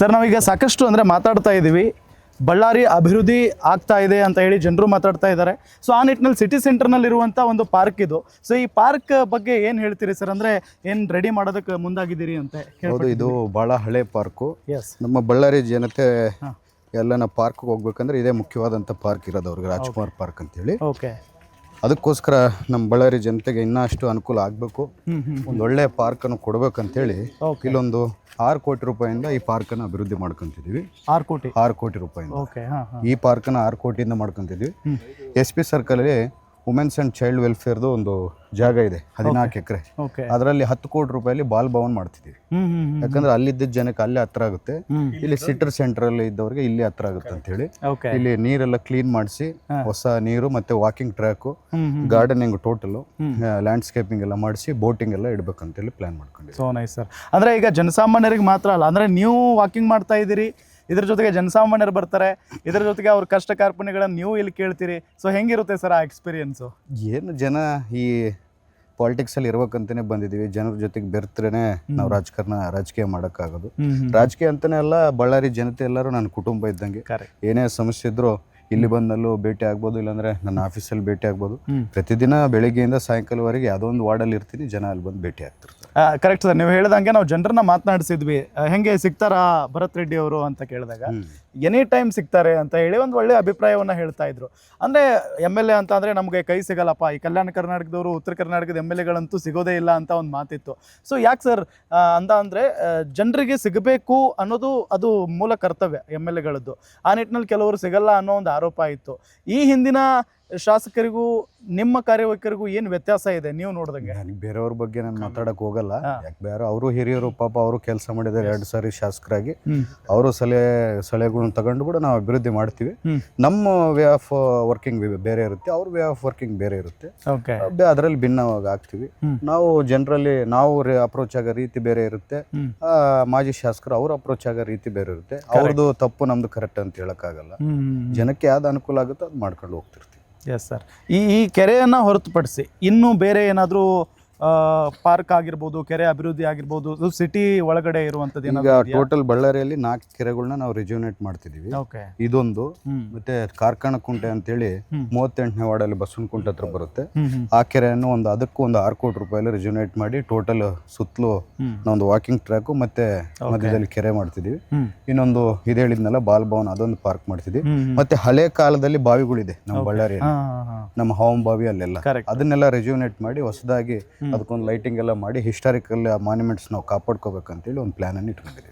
Sir ನಾವೀಗ ಸಾಕಷ್ಟು ಅಂದರೆ ಮಾತಾಡ್ತಾ ಇದ್ದೀವಿ ಬಳ್ಳಾರಿ ಅಭಿವೃದ್ಧಿ ಆಗ್ತಾ ಇದೆ ಅಂತ ಹೇಳಿ ಜನರು ಮಾತಾಡ್ತಾ ಇದ್ದಾರೆ. ಸೊ ಆ ನಿಟ್ಟಿನಲ್ಲಿ ಸಿಟಿ ಸೆಂಟರ್ನಲ್ಲಿರುವಂಥ ಒಂದು ಪಾರ್ಕ್ ಇದು. ಸೊ ಈ ಪಾರ್ಕ್ ಬಗ್ಗೆ ಏನು ಹೇಳ್ತೀರಿ ಸರ್? ಅಂದರೆ ಏನು ರೆಡಿ ಮಾಡೋದಕ್ಕೆ ಮುಂದಾಗಿದ್ದೀರಿ ಅಂತ ಹೌದು ಇದು ಭಾಳ ಹಳೆ ಪಾರ್ಕು ಎಸ್ ನಮ್ಮ ಬಳ್ಳಾರಿ ಜನತೆ ಎಲ್ಲ ಎಲ್ಲನ ಪಾರ್ಕ್ ಹೋಗ್ಬೇಕಂದ್ರೆ ಇದೇ ಮುಖ್ಯವಾದಂಥ ಪಾರ್ಕ್ ಇರೋದು ಅವ್ರಿಗೆ ರಾಜ್ಕುಮಾರ್ ಪಾರ್ಕ್ ಅಂತೇಳಿ. ಓಕೆ ಅದಕ್ಕೋಸ್ಕರ ನಮ್ಮ ಬಳ್ಳಾರಿ ಜನತೆಗೆ ಇನ್ನಷ್ಟು ಅನುಕೂಲ ಆಗಬೇಕು. ಒಂದು ಒಳ್ಳೆ ಪಾರ್ಕನ್ನು ಕೊಡಬೇಕಂತೇಳಿ ಇಲ್ಲೊಂದು ಆರು ಕೋಟಿ ರೂಪಾಯಿಂದ ಈ ಪಾರ್ಕನ್ನು ಅಭಿವೃದ್ಧಿ ಮಾಡ್ಕೊಂತಿದ್ದೀವಿ. ಆರು ಕೋಟಿ? ಆರು ಕೋಟಿ ರೂಪಾಯಿಂದ. ಓಕೆ ಹಾಂ ಹಾಂ. ಈ ಪಾರ್ಕನ್ನು ಆರು ಕೋಟಿಯಿಂದ ಮಾಡ್ಕೊಂತಿದ್ವಿ. ಎಸ್ ಪಿ ಸರ್ಕಲಲ್ಲಿ ವುಮೆನ್ಸ್ ಆ್ಯಂಡ್ ಚೈಲ್ಡ್ ವೆಲ್ಫೇರ್ದು ಒಂದು ಜಾಗ ಇದೆ ಹದಿನಾಲ್ಕು ಎಕರೆ. ಅದರಲ್ಲಿ ಹತ್ತು ಕೋಟಿ ರೂಪಾಯಲ್ಲಿ ಬಾಲ್ ಭವನ್ ಮಾಡ್ತಿದ್ದೀವಿ. ಯಾಕಂದ್ರೆ ಅಲ್ಲಿದ್ದ ಜನಕ್ಕೆ ಅಲ್ಲೇ ಹತ್ರ ಆಗುತ್ತೆ. ಇಲ್ಲಿ ಸಿಟರ್ ಸೆಂಟರ್ ಅಲ್ಲಿ ಇದ್ದವ್ರಿಗೆ ಇಲ್ಲಿ ಹತ್ರ ಆಗುತ್ತೆ ಅಂತ ಹೇಳಿ. ಇಲ್ಲಿ ನೀರೆಲ್ಲ ಕ್ಲೀನ್ ಮಾಡಿಸಿ ಹೊಸ ನೀರು ಮತ್ತೆ walking track gardening total landscaping ಎಲ್ಲ ಮಾಡಿಸಿ ಬೋಟಿಂಗ್ ಎಲ್ಲ ಇಡ್ಬೇಕಂತೇಳಿ ಪ್ಲಾನ್ ಮಾಡ್ಕೊಂಡಿದ್ದೀವಿ. ಸೊ ನೈಸ್ ಸರ್ ಅಂದ್ರೆ ಈಗ ಜನಸಾಮಾನ್ಯರಿಗೆ ಮಾತ್ರ ಅಲ್ಲ ಅಂದ್ರೆ ನೀವು ವಾಕಿಂಗ್ ಮಾಡ್ತಾ ಇದ್ದೀರಿ ಇದ್ರ ಜೊತೆಗೆ ಜನಸಾಮಾನ್ಯರು ಬರ್ತಾರೆ ಇದ್ರ ಜೊತೆಗೆ ಅವ್ರ ಕಷ್ಟ ಕಾರ್ಪಣ್ಯಗಳನ್ನು ನೀವು ಇಲ್ಲಿ ಕೇಳ್ತೀರಿ. ಸೊ ಹೆಂಗಿರುತ್ತೆ ಸರ್ ಆ ಎಕ್ಸ್ಪೀರಿಯನ್ಸು ಏನು ಜನ ಈ ಪಾಲಿಟಿಕ್ಸಲ್ಲಿ ಇರ್ಬೇಕಂತಲೇ ಬಂದಿದ್ದೀವಿ. ಜನರ ಜೊತೆಗೆ ಬೆರ್ತರೇ ನಾವು ರಾಜಕಾರಣ ರಾಜಕೀಯ ಮಾಡೋಕ್ಕಾಗೋದು. ರಾಜಕೀಯ ಅಂತಲೇ ಅಲ್ಲ ಬಳ್ಳಾರಿ ಜನತೆ ಎಲ್ಲರೂ ನನ್ನ ಕುಟುಂಬ ಇದ್ದಂಗೆ. ಏನೇ ಸಮಸ್ಯೆ ಇದ್ರೂ ಇಲ್ಲಿ ಬಂದಲ್ಲೂ ಭೇಟಿ ಆಗ್ಬೋದು ಇಲ್ಲಾಂದ್ರೆ ನನ್ನ ಆಫೀಸಲ್ಲಿ ಭೇಟಿ ಆಗ್ಬೋದು. ಪ್ರತಿದಿನ ಬೆಳಿಗ್ಗೆಯಿಂದ ಸಾಯಂಕಾಲವರೆಗೆ ಯಾವುದೋ ಒಂದು ವಾರ್ಡಲ್ಲಿ ಇರ್ತೀನಿ ಜನ ಅಲ್ಲಿ ಬಂದು ಭೇಟಿ ಆಗ್ತಿರ್ತಾರೆ. Correct sir. ನೀವು ಹೇಳ್ದಂಗೆ ನಾವು ಜನರನ್ನ ಮಾತನಾಡಿಸಿದ್ವಿ. ಹೆಂಗೆ ಸಿಗ್ತಾರಾ ಭರತ್ ರೆಡ್ಡಿ ಅವರು ಅಂತ ಕೇಳಿದಾಗ. ಎನಿ ಟೈಮ್ ಸಿಗ್ತಾರೆ ಅಂತ ಹೇಳಿ ಒಂದು ಒಳ್ಳೆ ಅಭಿಪ್ರಾಯವನ್ನ ಹೇಳ್ತಾ ಇದ್ರು. ಅಂದ್ರೆ ಎಂ ಎಲ್ ಎ ಅಂತ ಅಂದ್ರೆ ನಮಗೆ ಕೈ ಸಿಗಲ್ಲಪ್ಪ. ಈ ಕಲ್ಯಾಣ ಕರ್ನಾಟಕದವರು ಉತ್ತರ ಕರ್ನಾಟಕದ ಎಂ ಎಲ್ ಎಗಳಂತೂ ಸಿಗೋದೇ ಇಲ್ಲ ಅಂತ ಒಂದು ಮಾತಿತ್ತು. ಸೊ ಯಾಕೆ ಸರ್ ಅಂತ ಅಂದರೆ ಜನರಿಗೆ ಸಿಗಬೇಕು ಅನ್ನೋದು ಅದು ಮೂಲ ಕರ್ತವ್ಯ ಎಂ ಎಲ್ ಎಗಳದ್ದು. ಆ ನಿಟ್ಟಿನಲ್ಲಿ ಕೆಲವರು ಸಿಗಲ್ಲ ಅನ್ನೋ ಒಂದು ಆರೋಪ ಇತ್ತು. ಈ ಹಿಂದಿನ ಶಾಸಕರಿಗೂ ನಿಮ್ಮ ಕಾರ್ಯವೈಖರಿಗೂ ಏನು ವ್ಯತ್ಯಾಸ ಇದೆ ನೀವು ನೋಡಿದಂಗೆ? ನನಗೆ ಬೇರೆಯವ್ರ ಬಗ್ಗೆ ನಾನು ಮಾತಾಡಕ್ ಹೋಗಲ್ಲ. ಯಾಕೆ ಬೇರೆ ಅವರು ಹಿರಿಯರು ಪಾಪ ಅವರು ಕೆಲಸ ಮಾಡಿದ್ದಾರೆ ಎರಡು ಸಾರಿ ಶಾಸಕರಾಗಿ. ಅವರು ಸಲಹೆ ಸಲಹೆಗಳನ್ನ ತಗೊಂಡು ಕೂಡ ನಾವು ಅಭಿವೃದ್ಧಿ ಮಾಡ್ತೀವಿ. ನಮ್ಮ ವೇ ಆಫ್ ವರ್ಕಿಂಗ್ ಬೇರೆ ಇರುತ್ತೆ ಅವ್ರ ವೇ ಆಫ್ ವರ್ಕಿಂಗ್ ಬೇರೆ ಇರುತ್ತೆ. ಅದರಲ್ಲಿ ಭಿನ್ನವಾಗಿ ಆಗ್ತೀವಿ. ನಾವು ಜನರಲ್ಲಿ ನಾವು ಅಪ್ರೋಚ್ ಆಗೋ ರೀತಿ ಬೇರೆ ಇರುತ್ತೆ. ಮಾಜಿ ಶಾಸಕರು ಅವ್ರ ಅಪ್ರೋಚ್ ಆಗೋ ರೀತಿ ಬೇರೆ ಇರುತ್ತೆ. ಅವ್ರದ್ದು ತಪ್ಪು ನಮ್ದು ಕರೆಕ್ಟ್ ಅಂತ ಹೇಳಕ್ಕಾಗಲ್ಲ. ಜನಕ್ಕೆ ಯಾವ್ದು ಅನುಕೂಲ ಆಗುತ್ತೋ ಅದು ಮಾಡ್ಕೊಂಡು ಹೋಗ್ತಿರ್ತೀವಿ. ಎಸ್ ಸರ್ ಈ ಈ ಕೆರೆಯನ್ನು ಹೊರತುಪಡಿಸಿ ಇನ್ನೂ ಬೇರೆ ಏನಾದರೂ ಪಾರ್ಕ್ ಆಗಿರ್ಬೋದು ಕೆರೆ ಅಭಿವೃದ್ಧಿ ಆಗಿರ್ಬೋದು ಸಿಟಿ ಒಳಗಡೆ ಇರುವಂತದ್ದು ಈಗ ಟೋಟಲ್ ಬಳ್ಳಾರಿಯಲ್ಲಿ ನಾಲ್ಕು ಕೆರೆಗಳನ್ನ ನಾವು ರಿಜ್ಯೂನೇಟ್ ಮಾಡ್ತಿದೀವಿ. ಇದೊಂದು ಮತ್ತೆ ಕಾರ್ಖಾನ ಕುಂಟೆ ಅಂತೇಳಿ ಹೇಳಿ ಮೂವತ್ತೆಂಟನೇ ವಾರ್ಡಲ್ಲಿ ಬಸವನಕುಂಟೆ ಹತ್ರ ಬರುತ್ತೆ. ಆ ಕೆರೆಯನ್ನು ಒಂದು ಅದಕ್ಕೂ ಒಂದು ಆರು ಕೋಟಿ ರೂಪಾಯಲ್ಲಿ ರಿಜ್ಯೂನೇಟ್ ಮಾಡಿ ಟೋಟಲ್ ಸುತ್ತಲೂ ನಾವೊಂದು ಒಂದು ವಾಕಿಂಗ್ ಟ್ರ್ಯಾಕು ಮತ್ತೆ ಮಧ್ಯದಲ್ಲಿ ಕೆರೆ ಮಾಡ್ತಿದೀವಿ. ಇನ್ನೊಂದು ಇದು ಹೇಳಿದ್ನಲ್ಲ ಬಾಲ್ ಭವನ್ ಅದೊಂದು ಪಾರ್ಕ್ ಮಾಡ್ತಿದ್ವಿ. ಮತ್ತೆ ಹಳೆ ಕಾಲದಲ್ಲಿ ಬಾವಿಗಳಿದೆ ನಮ್ಮ ಬಳ್ಳಾರಿಯಲ್ಲಿ ನಮ್ಮ ಹಾವಂ ಬಾವಿ ಅಲ್ಲೆಲ್ಲ. ಅದನ್ನೆಲ್ಲ ರೆಜ್ಯೂನೇಟ್ ಮಾಡಿ ಹೊಸದಾಗಿ ಅದಕ್ಕೊಂದು ಲೈಟಿಂಗ್ ಎಲ್ಲ ಮಾಡಿ ಹಿಸ್ಟಾರಿಕಲ್ ಮಾನ್ಯುಮೆಂಟ್ಸ್ ನಾವು ಕಾಪಾಡ್ಕೋಬೇಕಂತೇಳಿ ಒಂದು ಪ್ಲಾನ್ ಅನ್ನು ಇಟ್ಕೊಂಡಿದ್ದೀವಿ.